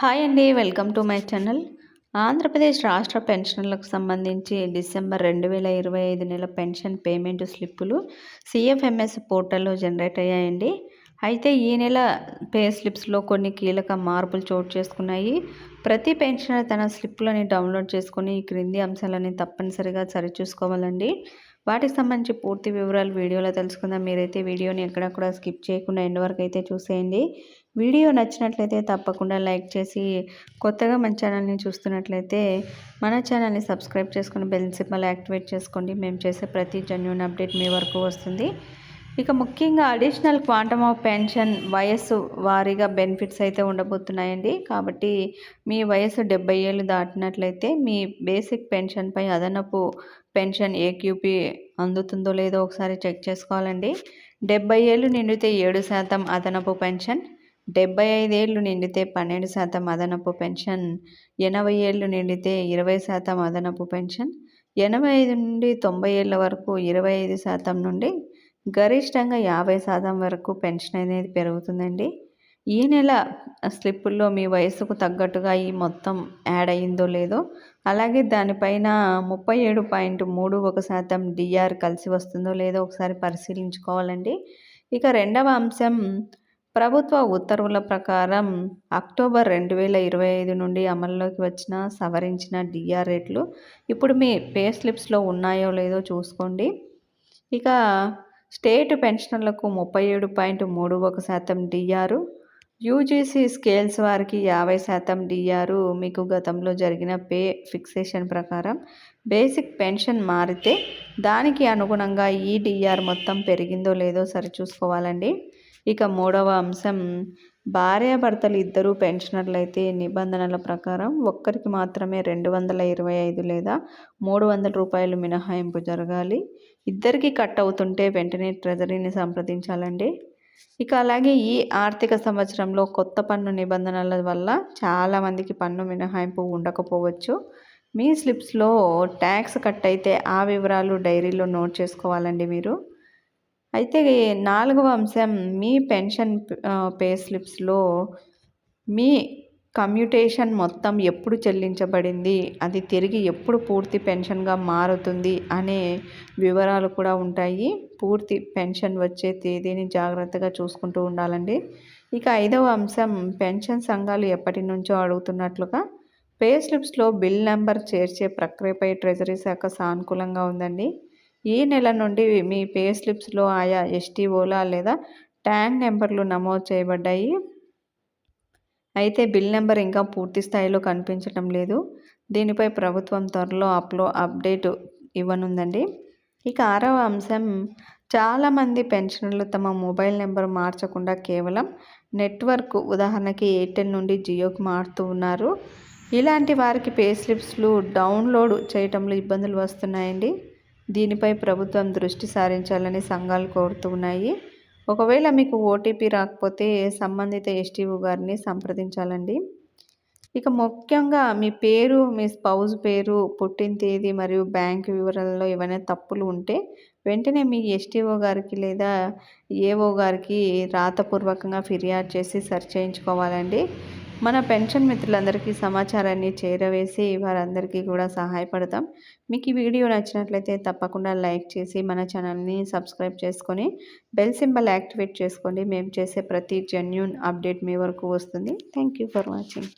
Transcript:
Hi అండి welcome to my channel. Andhra Pradesh రాష్ట్ర పెన్షన్లకు సంబంధించి డిసెంబర్ రెండు వేల ఇరవై ఐదు నెల పెన్షన్ పేమెంట్ స్లిప్పులు సిఎఫ్ఎంఎస్ పోర్టల్లో జనరేట్ అయ్యాయండి. అయితే ఈ నెల పే స్లిప్స్లో కొన్ని కీలక మార్పులు చోటు చేసుకున్నాయి. ప్రతి పెన్షనర్ తన స్లిప్లని డౌన్లోడ్ చేసుకుని ఈ క్రింది అంశాలని తప్పనిసరిగా సరిచూసుకోవాలండి. వాటికి సంబంధించి పూర్తి వివరాలు వీడియోలో తెలుసుకుందాం. మీరైతే వీడియోని ఎక్కడ కూడా స్కిప్ చేయకుండా ఎండ్ వరకు అయితే చూసేయండి. వీడియో నచ్చినట్లయితే తప్పకుండా లైక్ చేసి కొత్తగా మన ఛానల్ని చూస్తున్నట్లయితే మన ఛానల్ని సబ్స్క్రైబ్ చేసుకుని బెల్ సింబల్ యాక్టివేట్ చేసుకోండి. మేము చేసే ప్రతి జెన్యున్ అప్డేట్ మీ వరకు వస్తుంది. ఇక ముఖ్యంగా అడిషనల్ క్వాంటమ్ ఆఫ్ పెన్షన్ వయస్సు వారీగా బెనిఫిట్స్ అయితే ఉండబోతున్నాయండి. కాబట్టి మీ వయసు డెబ్బై ఏళ్ళు దాటినట్లయితే మీ బేసిక్ పెన్షన్పై అదనపు పెన్షన్ ఏక్యూపీ అందుతుందో లేదో ఒకసారి చెక్ చేసుకోవాలండి. డెబ్బై ఏళ్ళు నిండితే ఏడు శాతం అదనపు పెన్షన్ డెబ్బై ఐదేళ్ళు నిండితే పన్నెండు శాతం అదనపు పెన్షన్ ఎనభై ఏళ్ళు నిండితే ఇరవై శాతం అదనపు పెన్షన్ ఎనభై ఐదు నుండి తొంభై ఏళ్ళ వరకు ఇరవై ఐదు శాతం నుండి గరిష్టంగా యాభై శాతం వరకు పెన్షన్ అనేది పెరుగుతుందండి. ఈ నెల స్లిప్పుల్లో మీ వయసుకు తగ్గట్టుగా ఈ మొత్తం యాడ్ అయిందో లేదో అలాగే దానిపైన ముప్పై ఏడు పాయింట్ మూడు ఒక శాతం డిఆర్ కలిసి వస్తుందో లేదో ఒకసారి పరిశీలించుకోవాలండి. ఇక రెండవ అంశం ప్రభుత్వ ఉత్తర్వుల ప్రకారం అక్టోబర్ రెండు వేల ఇరవై ఐదు నుండి అమల్లోకి వచ్చిన సవరించిన డిఆర్ రేట్లు ఇప్పుడు మీ పే స్లిప్స్లో ఉన్నాయో లేదో చూసుకోండి. ఇక స్టేట్ పెన్షనర్లకు ముప్పై ఏడు పాయింట్ మూడు ఒక శాతం డిఆర్ యూజీసీ స్కేల్స్ వారికి యాభై శాతం డిఆర్ మీకు గతంలో జరిగిన పే ఫిక్సేషన్ ప్రకారం. బేసిక్ పెన్షన్ మారితే దానికి అనుగుణంగా ఈ డిఆర్ మొత్తం పెరిగిందో లేదో సరిచూసుకోవాలండి ఇక మూడవ అంశం భార్యాభర్తలు ఇద్దరు పెన్షనర్లు అయితే నిబంధనల ప్రకారం ఒక్కరికి మాత్రమే రెండు వందల ఇరవై ఐదు లేదా మూడు వందల రూపాయలు మినహాయింపు జరగాలి. ఇద్దరికి కట్ అవుతుంటే వెంటనే ట్రెజరీని సంప్రదించాలండి. ఇక అలాగే ఈ ఆర్థిక సంవత్సరంలో కొత్త పన్ను నిబంధనల వల్ల చాలామందికి పన్ను మినహాయింపు ఉండకపోవచ్చు. మీ స్లిప్స్లో ట్యాక్స్ కట్ అయితే ఆ వివరాలు డైరీలో నోట్ చేసుకోవాలండి మీరు. అయితే నాలుగవ అంశం మీ పెన్షన్ పే స్లిప్స్లో మీ కమ్యూటేషన్ మొత్తం ఎప్పుడు చెల్లించబడింది? అది తిరిగి ఎప్పుడు పూర్తి పెన్షన్గా మారుతుంది? అనే వివరాలు కూడా ఉంటాయి. పూర్తి పెన్షన్ వచ్చే తేదీని జాగ్రత్తగా చూసుకుంటూ ఉండాలండి. ఇక ఐదవ అంశం పెన్షన్ సంఘాలు ఎప్పటి నుంచో అడుగుతున్నట్లుగా పే స్లిప్స్లో బిల్ నెంబర్ చేర్చే ప్రక్రియపై ట్రెజరీ శాఖ సానుకూలంగా ఉందండి. ఈ నెల నుండి మీ పే స్లిప్స్లో ఆయా ఎస్టీఓలా లేదా ట్యాన్ నెంబర్లు నమోదు చేయబడ్డాయి? అయితే బిల్ నెంబర్ ఇంకా పూర్తి స్థాయిలో కనిపించడం లేదు. దీనిపై ప్రభుత్వం త్వరలో అప్లో అప్డేట్ ఇవ్వనుందండి. ఇక ఆరవ అంశం చాలామంది పెన్షనర్లు తమ మొబైల్ నెంబర్ మార్చకుండా కేవలం నెట్వర్క్ ఉదాహరణకి ఎయిర్టెల్ నుండి జియోకి మారుతూ ఉన్నారు. ఇలాంటి వారికి పే స్లిప్స్లు డౌన్లోడ్ చేయటంలో ఇబ్బందులు వస్తున్నాయండి. దీనిపై ప్రభుత్వం దృష్టి సారించాలని సంఘాలు కోరుతున్నాయి. ఒకవేళ మీకు ఓటీపీ రాకపోతే సంబంధిత ఎస్టీఓ గారిని సంప్రదించాలండి. ఇక ముఖ్యంగా మీ పేరు మీ స్పౌజ్ పేరు పుట్టిన తేదీ మరియు బ్యాంక్ వివరాలలో ఏమైనా తప్పులు ఉంటే వెంటనే మీ ఎస్టీఓ గారికి లేదా ఏఓ గారికి రాతపూర్వకంగా ఫిర్యాదు చేసి సరి చేయించుకోవాలండి. మన పెన్షన్ మిత్రులందరికీ సమాచారాన్ని చేరవేసి వారందరికీ కూడా సహాయపడతాం. మీకు ఈ వీడియో నచ్చినట్లయితే తప్పకుండా లైక్ చేసి మన ఛానల్ని సబ్స్క్రైబ్ చేసుకొని బెల్ సింబల్ యాక్టివేట్ చేసుకోండి. మేము చేసే ప్రతి జెన్యున్ అప్డేట్ మీ వరకు వస్తుంది. Thank you for watching.